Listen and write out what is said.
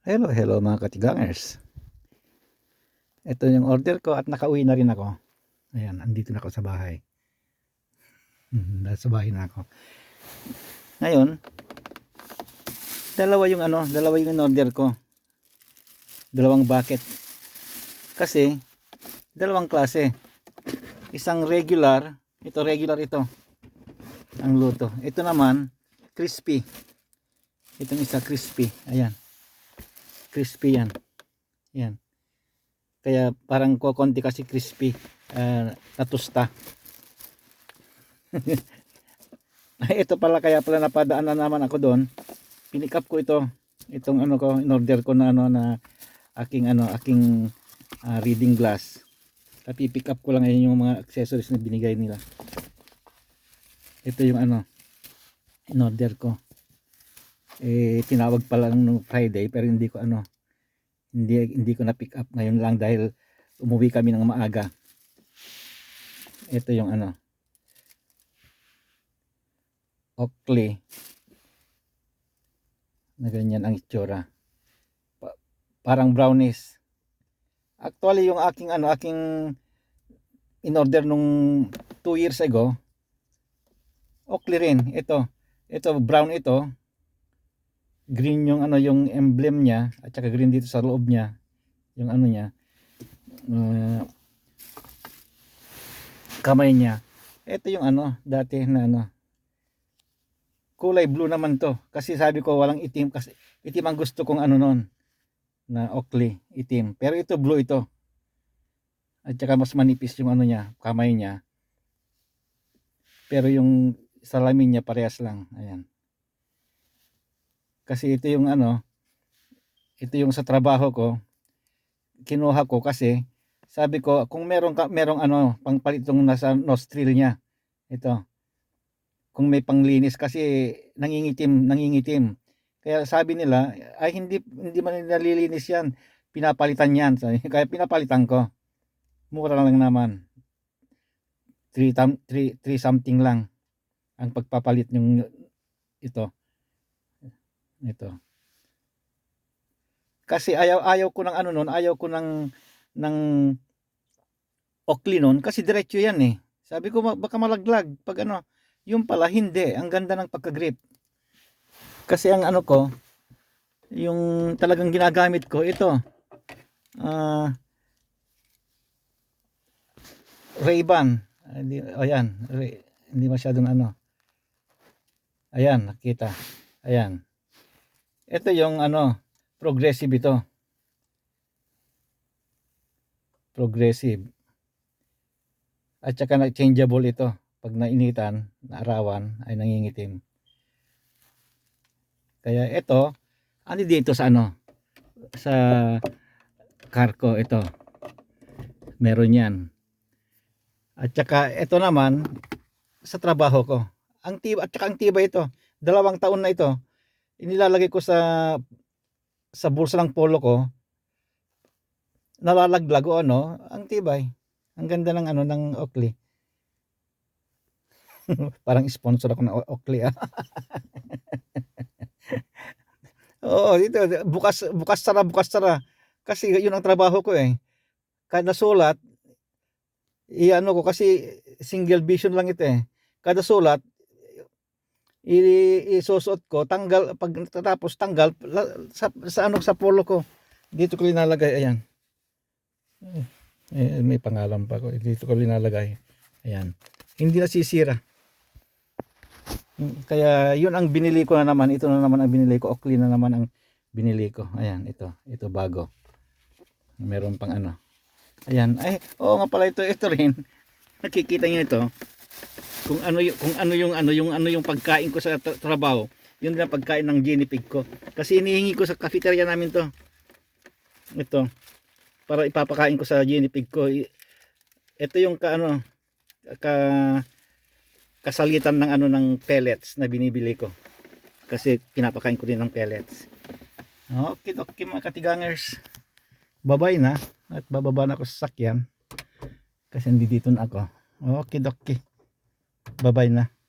Hello, hello mga katigangers. Ito yung order ko at nakauwi na rin ako. Ayan, andito na ako sa bahay. Hmm, Nasa bahay na ako. Ngayon, dalawa yung ano, dalawa yung order ko. Dalawang bucket. Kasi, dalawang klase. Isang regular, ito regular ito. Ang luto. Ito naman, crispy. Itong isa crispy. Ayan crispy yan. Yan. Kaya parang kukunti kasi crispy uh, natusta. ito pala kaya pala napadaan na naman ako doon. Pinick up ko ito. Itong ano ko, in order ko na ano na aking ano, aking uh, reading glass. Tapi pick up ko lang ngayon yung mga accessories na binigay nila. Ito yung ano, in order ko eh tinawag pa lang nung Friday pero hindi ko ano hindi hindi ko na pick up. Ngayon lang dahil umuwi kami ng maaga. Ito yung ano. Oakley. Na ganyan ang itsura. Pa, parang brownies. Actually yung aking ano aking in order nung 2 years ago Oakley rin. Ito. Ito brown ito green yung ano yung emblem niya at saka green dito sa loob niya yung ano niya uh, kamay niya. Ito yung ano dati na ano kulay blue naman to. Kasi sabi ko walang itim kasi itim ang gusto kong ano noon na Oakley itim. Pero ito blue ito. At saka mas manipis yung ano niya kamay niya. Pero yung salamin niya parehas lang. Ayan kasi ito yung ano, ito yung sa trabaho ko, kinuha ko kasi sabi ko kung meron ka merong ano pangpalit tong nasa nostril niya ito kung may panglinis kasi nangingitim nangingitim. Kaya sabi nila ay hindi hindi man nalilinis yan pinapalitan yan. Kaya pinapalitan ko. Mura lang naman. 3 3 something lang ang pagpapalit yung ito ito. Kasi ayaw ayaw ko ng ano noon, ayaw ko ng ng Oakley noon kasi diretso yan eh. Sabi ko baka malaglag pag ano, yung pala hindi, ang ganda ng pagka-grip. Kasi ang ano ko, yung talagang ginagamit ko ito. Uh, Ray-Ban. Ayan, Ray, hindi masyadong ano. Ayan, nakita. Ayan. Ito yung ano, progressive ito. Progressive. At saka changeable ito. Pag nainitan, naarawan, ay nangingitim. Kaya ito, ano dito sa ano? Sa Carco ito. Meron yan. At saka ito naman, sa trabaho ko. Ang tiba, at saka ang tiba ito. Dalawang taon na ito inilalagay ko sa sa bulsa ng polo ko. Nalalaglag o ano ang tibay. Ang ganda ng ano ng Oakley parang sponsor ako ng Oakley ah. Oo, dito bukas bukas sara bukas sara kasi yun ang trabaho ko eh. Kada sulat iano ko kasi single vision lang ito eh. Kada sulat isusuot ko, tanggal, pag tapos tanggal, sa, sa ano, sa polo ko. Dito ko linalagay, ayan. Eh, may pangalan pa ko. Dito ko linalagay. Ayan. Hindi na sisira. Kaya yun ang binili ko na naman. Ito na naman ang binili ko. Oakley na naman ang binili ko. Ayan, ito. Ito bago. Meron pang ano. Ayan. Ay, oo nga pala ito. Ito rin. Nakikita niyo ito kung ano yung kung ano yung ano yung ano yung pagkain ko sa tra trabaho yun lang pagkain ng ginipig ko. Kasi inihingi ko sa cafeteria namin to. Ito para ipapakain ko sa ginipig ko. Ito yung ka ano ka kasalitan ng ano ng pellets na binibili ko. Kasi pinapakain ko din ng pellets. Okay okay mga katigangers. Babay na. At bababa na ako sa sakyan kasi hindi dito na ako. Okay okay Bye-bye na.